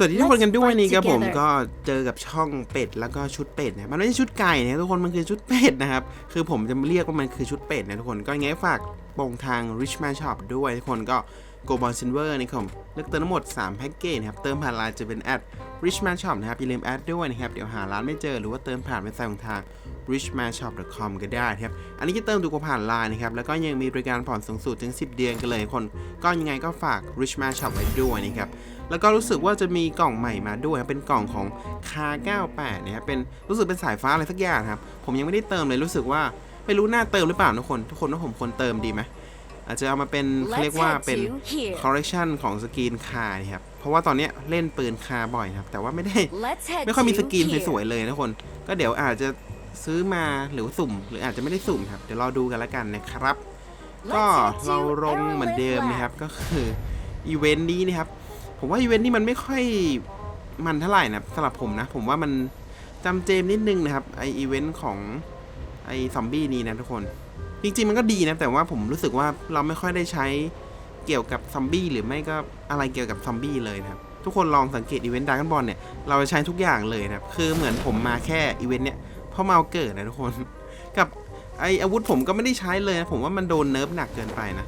สวัสดีทุกคนกันด้วย Let's นี่ครับ fight ผม together ก็เจอกับช่องเป็ดแล้วก็ชุดเป็ดนะมันไม่ใช่ชุดไก่นะทุกคนมันคือชุดเป็ดนะครับคือผมจะเรียกว่ามันคือชุดเป็ดนะทุกคนก็ยังไงฝากโปรงทาง Richman Shop ด้วยทุกคนก็ Go b o n Silver นะครับเลือกเติมทั้งหมด 3 แพ็กเกจนะครับ เติมผ่านไลน์จะเป็นแอด Richman Shop นะครับ อย่าลืมแอดด้วยนะครับ เดี๋ยวหาร้านไม่เจอ หรือว่าเติมผ่านเว็บไซต์ของทาง richmanshop.com ก็ได้ครับ อันนี้จะเติมถูกกว่าผ่านไลน์นะครับ แล้วก็ยังมีบริการผ่อนสูงสุดถึง 10 เดือนกันเลยทุกคน ก็ยังไงก็ฝาก Richman Shop ไว้ด้วยนะครับแล้วก็รู้สึกว่าจะมีกล่องใหม่มาด้วย เป็นกล่องของคา98นะครับเป็นรู้สึกเป็นสายฟ้าอะไรสักอย่างครับ ผมยังไม่ได้เติมเลยรู้สึกว่าไม่รู้หน้าเติมหรือเปล่าทุกคน ทุกคนว่าผมควรเติมดีไหม อาจจะเอามาเป็นเขาเรียก Let's ว่า head เป็น to here. คอ r เร t ชันของสกรีนคาเนี่ยครับ เพราะว่าตอนเนี้ยเล่นปืนคาบ่อยนะครับ แต่ว่าไม่ได้ Let's head ไม่ค่อยมี to สกรีน here. สวยๆเลยนะทุกคน ก็เดี๋ยวอาจจะซื้อมาหรือว่าสุ่ม หรืออาจจะไม่ได้สุ่มครับ เดี๋ยวรอดูกันแล้วกันนะครับ ก็ Let's head to เราลงเหมือนเดิม Arrowhead นะครับ ก็คืออีเวนต์นี้นะครับ ผมว่าอีเวนต์นี้มันไม่ค่อยมันเท่าไหร่นะสำหรับผมนะ ผมว่ามันจำเจมนิดนึงนะครับไออีเวนต์ของไอซอมบี้นี้นะทุกคน จริงๆมันก็ดีนะ แต่ว่าผมรู้สึกว่าเราไม่ค่อยได้ใช้เกี่ยวกับซอมบี้หรือไม่ก็อะไรเกี่ยวกับซอมบี้เลยนะครับ ทุกคนลองสังเกตอีเวนต์ดาร์กบอลเนี่ย เราจะใช้ทุกอย่างเลยนะครับ คือเหมือนผมมาแค่อีเวนต์เนี่ยเพราะมาเอาเกิดนะทุกคน กับไออาวุธผมก็ไม่ได้ใช้เลยนะ ผมว่ามันโดนเนิร์ฟหนักเกินไปนะ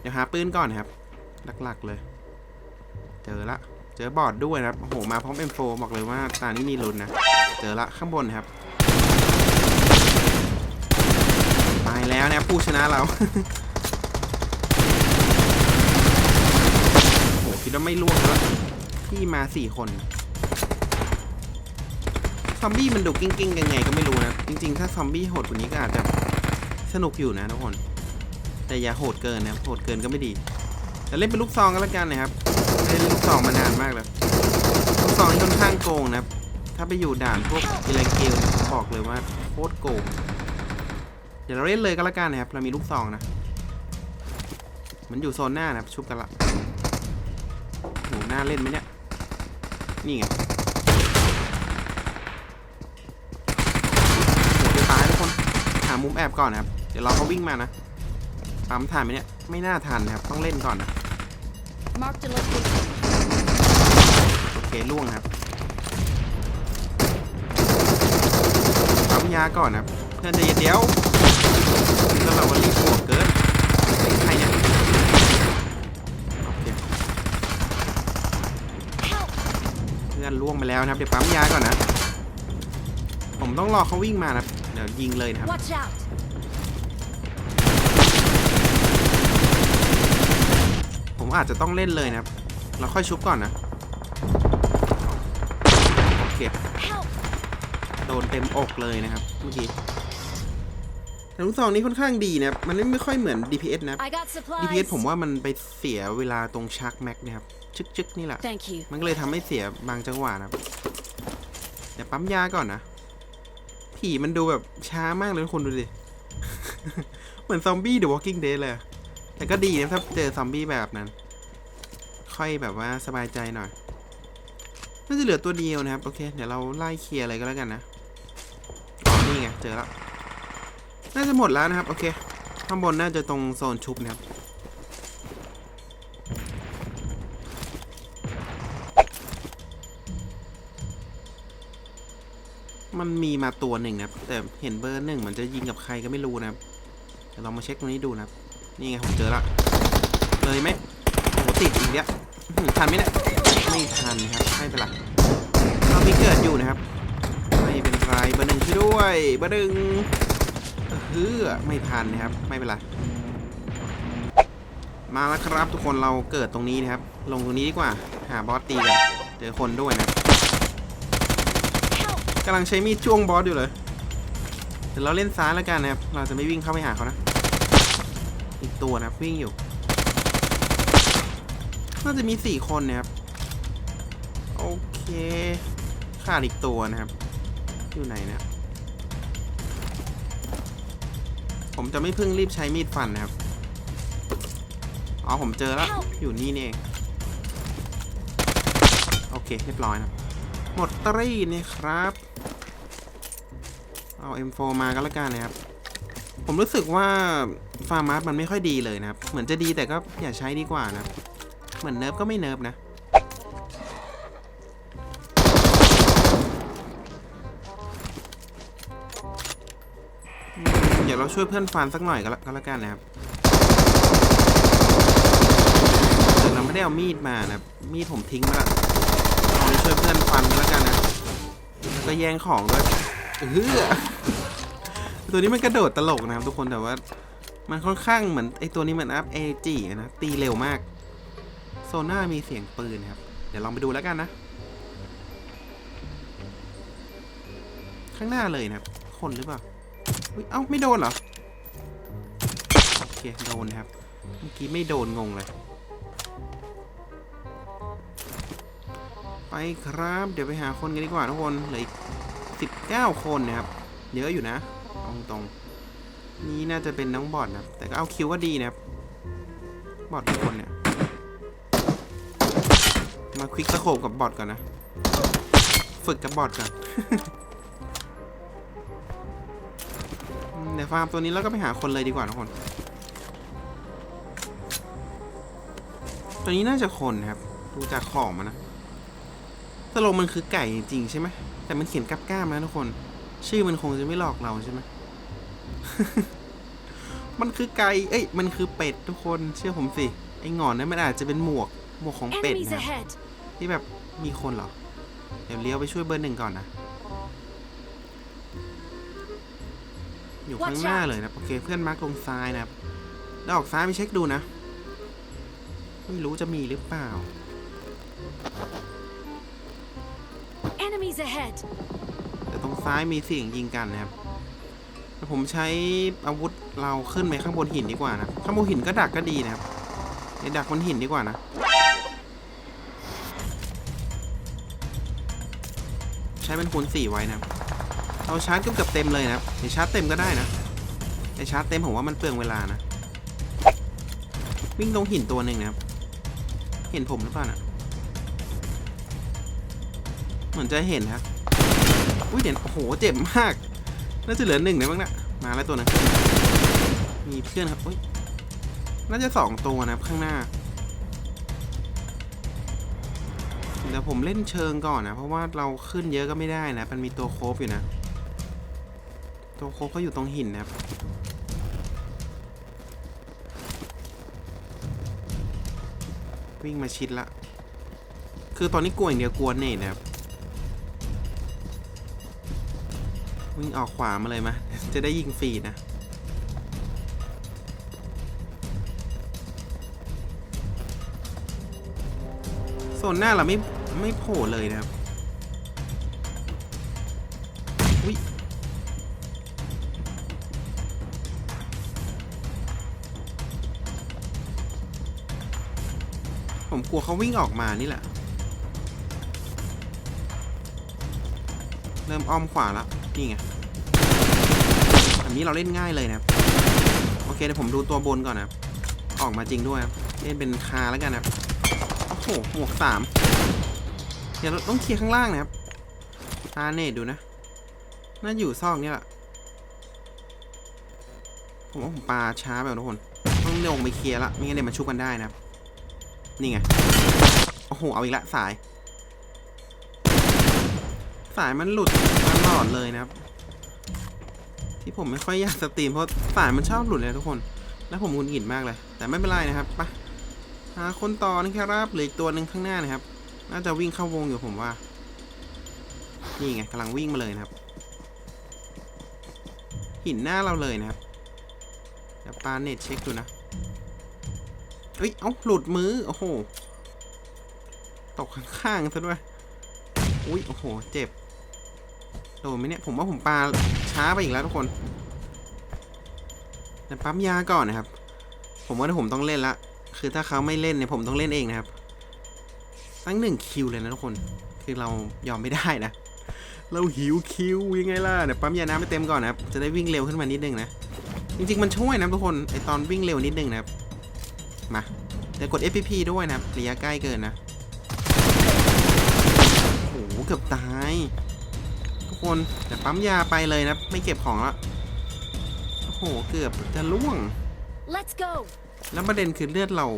เดี๋ยวหาปืนก่อนนครับ หลักๆเลย เจอละ เจอบอร์ดด้วยนะครับ โอ้โห มาพร้อม M4 บอกเลยว่าตานี้มีลุ้นนะ เจอละข้างบนครับ ตายแล้วนะผู้ชนะเราโอ้โหคิดว่าไม่ล่วงแล้วพี่มาสี่คนซอมบี้มันดุกิ้งกิ้งๆยังไงก็ไม่รู้นะ จริงๆ ถ้าซอมบี้โหดกว่านี้ก็อาจจะสนุกอยู่นะทุกคน แต่อย่าโหดเกินนะโหดเกินก็ไม่ดี แต่เล่นเป็นลูกซองก็แล้วกันนะครับเล่นลูกซองมานานมากแล้วลูกซองนี่ค่อนข้างโกงนะครับ ถ้าไปอยู่ด่านพวกอิเลเกลเนี่ยผมบอกเลยว่าโคตรโกง เดี๋ยวเราเล่นเลยก็แล้วกันนะครับ เรามีลูกซองนะ มันอยู่โซนหน้านะครับ ชุบกันละโหหน้าเล่นไหมเนี่ย นี่ไงโหจะตายทุกคน หามุมแอบก่อนนะครับ เดี๋ยวเราเขาวิ่งมานะ ปั๊มทันไหมเนี่ย ไม่น่าทันนะครับ ต้องเล่นก่อนนะ Marked a location. โอเคล่วงครับปั๊มยาก่อนนะครับเพื่อนใจะเย็นเดี๋ยว นี่ก็แบบว่ารีบหัวเกินเฮ้ยใครเนี่ยโอเคเพื่อนล่วงไปแล้วนะครับ เดี๋ยวปั๊มยาก่อนนะ ผมต้องรอเขาวิ่งมานะครับเดี๋ยวยิงเลยนะครับ Watch out. ผมอาจจะต้องเล่นเลยนะครับ เราค่อยชุบก่อนนะ โอเค Help. โดนเต็มอกเลยนะครับ เมื่อกี้ แต่ลูกซองนี้ค่อนข้างดีนะครับมันไม่ค่อยเหมือน DPS นะครับ I got supplies. DPS ผมว่ามันไปเสียเวลาตรงชักแม็กนะครับชึกๆนี่แหละ Thank you. มันก็เลยทำให้เสียบางจังหวะนะครับเดี๋ยวปั๊มยาก่อนนะ ผีมันดูแบบช้ามากเลยทุกคนดูดิ เหมือนซอมบี้ The Walking Dead เลยอะแต่ก็ดีนะถ้าเจอซอมบี้แบบนั้น ค่อยแบบว่าสบายใจหน่อย น่าจะเหลือตัวเดียวนะครับ โอเค เดี๋ยวเราไล่เคลียร์อะไรก็แล้วกันนะ อ๋อ นี่ไง เจอแล้ว น่าจะหมดแล้วนะครับ โอเค ข้างบนน่าจะตรงโซนชุบนะครับมันมีมาตัวหนึ่งนะครับ แต่เห็นเบอร์หนึ่งเหมือนจะยิงกับใครก็ไม่รู้นะครับเดี๋ยวเรามาเช็คตรงนี้ดูนะครับ นี่ไงผมเจอละ เลยไหมโอ้ติดอีกแล้วทันไหมเนี่ยไม่ทันครับไม่เป็นไรเรามีเกิดอยู่นะครับ ไม่เป็นไรเบอร์หนึ่งช่วยด้วย เบอร์หนึ่ง เฮือไม่ทันนะครับ ไม่เป็นไร มาแล้วครับทุกคนเราเกิดตรงนี้นะครับ ลงตรงนี้ดีกว่า หาบอสตีกันเจอคนด้วยนะกำลังใช้มีดจ้วงบอสอยู่เลยเดี๋ยวเราเล่นซ้ายแล้วกันนะครับ เราจะไม่วิ่งเข้าไปหาเขานะ อีกตัวนะครับวิ่งอยู่ น่าจะมีสี่คนนะครับ โอเค ขาดอีกตัวนะครับ อยู่ไหนเนะ ผมจะไม่เพิ่งรีบใช้มีดฟันนะครับ อ๋อผมเจอแล้ว อยู่นี่นี่เอง โอเคเรียบร้อยนะครับหมดตรีนี่ครับ เอา M4 มาก็แล้วกันนะครับ ผมรู้สึกว่าฟาร์มาร์มันไม่ค่อยดีเลยนะครับ เหมือนจะดีแต่ก็อย่าใช้ดีกว่านะครับเหมือนเนิร์ฟก็ไม่เนิร์ฟนะ ดี๋ยวเราช่วยเพื่อนฟันสักหน่อยก็แล้วกันนะครับแต่เราไม่ได้เอามีดมานะมีดผมทิ้งไปแล้วเอาไปช่วยเพื่อนฟันก็แล้วกันนะแล้วก็แย่งของด้วยเออตัวนี้มันกระโดดตลกนะครับทุกคนแต่ว่ามันค่อนข้างเหมือนไอตัวนี้มันอัพเอจีนะตีเร็วมาก โซน่ามีเสียงปืนครับ เดี๋ยวลองไปดูแล้วกันนะ ข้างหน้าเลยนะครับ คนหรือเปล่า อุ๊ยเอ้าไม่โดนเหรอ โอเค โดนครับ เมื่อกี้ไม่โดนงงเลย ไปครับ เดี๋ยวไปหาคนกันดีกว่าทุกคน เหลืออีกสิบเก้าคนนะครับ เยอะอยู่นะเอาตรงๆนี่น่าจะเป็นน้องบอดนะครับ แต่ก็เอาคิวว่าดีนะครับ บอดทุกคนเนี่ย มาควิกตะโขบกับบอทก่อนนะ ฝึกกับบอทก่อน ฟาร์มตัวนี้แล้วก็ไปหาคนเลยดีกว่าทุกคน ตัวนี้น่าจะคนนะครับ ดูจากของมันนะตกลงมันคือไก่จริงๆใช่ไหมแต่มันเขียนกับก้ามนะทุกคน ชื่อมันคงจะไม่หลอกเราใช่ไหมมันคือไก่ เอ้ย มันคือเป็ดทุกคน เชื่อผมสิ ไอ้หงอนนั้นมันอาจจะเป็นหมวก หมวกของเป็ด Enemies นะครับ ahead. ที่แบบมีคนเหรอ เดี๋ยวเลี้ยวไปช่วยเบอร์หนึ่งก่อนนะ อยู่ข้างหน้าเลยนะโอเคเพื่อนมาร์กลงซ้ายนะครับแล้วออกซ้ายไปเช็คดูนะ ไม่รู้จะมีหรือเปล่า Enemies ahead. แต่ตรงซ้ายมีเสียงยิงกันนะครับแต่ผมใช้อาวุธเราขึ้นไปข้างบนหินดีกว่านะ ข้างบนหินก็ดักก็ดีนะครับเดี๋ยวดักบนหินดีกว่านะ ใช้เป็นคูณสี่ไว้นะครับ เราชาร์จเกือบเกือบเต็มเลยนะครับเดี๋ยวชาร์จเต็มก็ได้นะแต่ชาร์จเต็มผมว่ามันเปลืองเวลานะ วิ่งตรงหินตัวหนึ่งนะครับ เห็นผมหรือเปล่านะเหมือนจะเห็นครับอุ้ยเดี๋ยวโอ้โหเจ็บมาก น่าจะเหลือหนึ่งเลยบ้างนะมาแล้วตัวหนึงมีเพื่อนครับอุ้ยน่าจะสองตัวนะครับข้างหน้าเดี๋ยวผมเล่นเชิงก่อนนะ เพราะว่าเราขึ้นเยอะก็ไม่ได้นะ มันมีตัวโคบอยู่นะ ตัวโคบเขาอยู่ตรงหินนะครับวิ่งมาชิดละ คือตอนนี้กลัวอย่างเดียวกลัวเนตนะครับ วิ่งออกขวามาเลยมาจะได้ยิงฟรีนะ โซนหน้าเราไม่ไม่โผล่เลยนะครับ ผมกลัวเขาวิ่งออกมานี่แหละ เริ่มอ้อมขวาแล้วนี่ไงแบบนี้เราเล่นง่ายเลยนะครับ โอเคเดี๋ยวผมดูตัวบนก่อนนะครับ ออกมาจริงด้วยครับ เล่นเป็นคาแล้วกันนะครับ โอ้โหหมวกสามเดี๋ยวเราต้องเคลียร์ข้างล่างนะครับตาเนตดูนะ น่าอยู่ซอกนี่แหละ ผมว่าผมปลาช้าไปว่ะทุกคน ต้องลงไปเคลียร์ละไม่งั้นเดี๋ยวมาชุบกันได้นะครับ นี่ไง โอ้โห เอาอีกละสาย สายมันหลุดตลอดเลยนะครับ ที่ผมไม่ค่อยอยากสตรีมเพราะสายมันชอบหลุดเลยทุกคน แล้วผมหงุนหงิดมากเลย แต่ไม่เป็นไรนะครับไปหาคนต่อนะครับเหลืออีกตัวหนึ่งข้างหน้านะครับ น่าจะวิ่งเข้าวงอยู่ผมว่า นี่ไงกำลังวิ่งมาเลยนะครับ หินหน้าเราเลยนะครับเดี๋ยวปาเน็ตเช็คดูนะ เอ้ย เอ้าหลุดมือ โอ้โห ตกข้างๆซะด้วย อุ้ย โอ้โห เจ็บ โดนไหมเนี่ย ผมว่าผมปาช้าไปอีกแล้วทุกคนเดี๋ยวปั๊มยาก่อนนะครับ ผมว่าถ้าผมต้องเล่นละ คือถ้าเขาไม่เล่นเนี่ยผมต้องเล่นเองนะครับ ตั้งหนึ่งคิวเลยนะทุกคน คือเรายอมไม่ได้นะ เราหิวคิวยังไงล่ะ เดี๋ยวปั๊มยาน้ำไปเต็มก่อนนะครับ จะได้วิ่งเร็วขึ้นมานิดนึงนะ จริงๆมันช่วยนะทุกคน ไอตอนวิ่งเร็วนิดนึงนะครับ มาเดี๋ยวกด FPP ด้วยนะครับระยะใกล้เกินนะโอ้โหเกือบตาย ทุกคนแต่ปั๊มยาไปเลยนะ ไม่เก็บของละโอ้โหเกือบจะล่วง Let's go. แล้วประเด็นคือเลือดเรา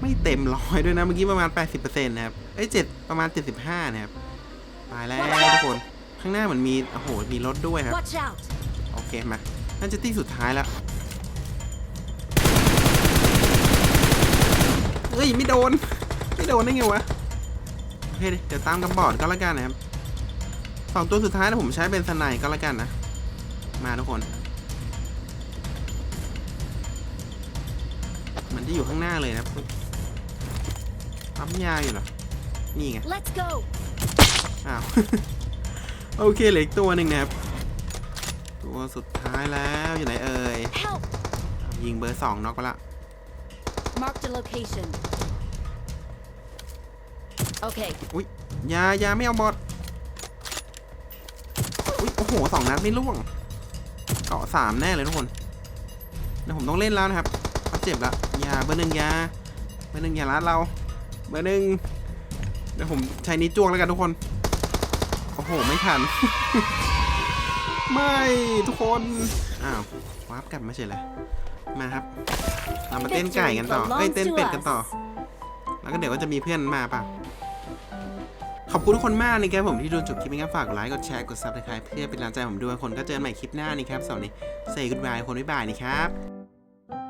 ไม่เต็มร้อยด้วยนะ เมื่อกี้ประมาณ 80%นะครับเอ้ยเจ็ดประมาณ 75 นะครับตายแล้วทุกคน ข้างหน้าเหมือนมี โอ้โห มีรถด้วยครับ Watch out. โอเค มาน่าจะที่สุดท้ายแล้ว เฮ้ยไม่โดน ไม่โดนได้ไงวะโอเคเดี๋ยวตามกำบอดก็แล้วกันนะครับสองตัวสุดท้ายนะผมใช้เป็นสไนก็แล้วกันนะ มาทุกคน มันจะอยู่ข้างหน้าเลยนะครับปั๊มยาอยู่เหรอ นี่ไง Let's go. อ้าว โอเคเหลืออีกตัวหนึ่งนะครับ ตัวสุดท้ายแล้วอยู่ไหนเอ่ย Help. อ้าวยิงเบอร์สองน็อกไปละ Mark the location. Okay. อุ้ยยายาไม่เอาบอดอุ้ยโอ้โหสองนัดไม่ล่วงเกาะสามแน่เลยทุกคนเดี๋ยวผมต้องเล่นแล้วนะครับเขาเจ็บแล้วยาเบอร์หนึ่งยาเบอร์หนึ่งอย่าลัดเราเบอร์หนึ่งเดี๋ยวผมใช้นี้จ้วงแล้วกันทุกคนโอ้โหไม่ทัน ไม่ทุกคน อ้าววาร์ปกลับมาเฉยเลยมาครับ เรามาเต้นไก่กันต่อเอ้ยเต้นเป็ดกันต่อ แล้วก็เดี๋ยวก็จะมีเพื่อนมาเปล่ะขอบคุณทุกคนมากนะครับผมที่ดูจบคลิปนี้ครับฝากกดไลค์กดแชร์กดซับสไครป์เพื่อเป็นกำลังใจให้ผมด้วยคนก็เจอกันใหม่คลิปหน้านี่ครับสวัสดีเซย์กุดบายคนบ๊ายบายนี่ครับ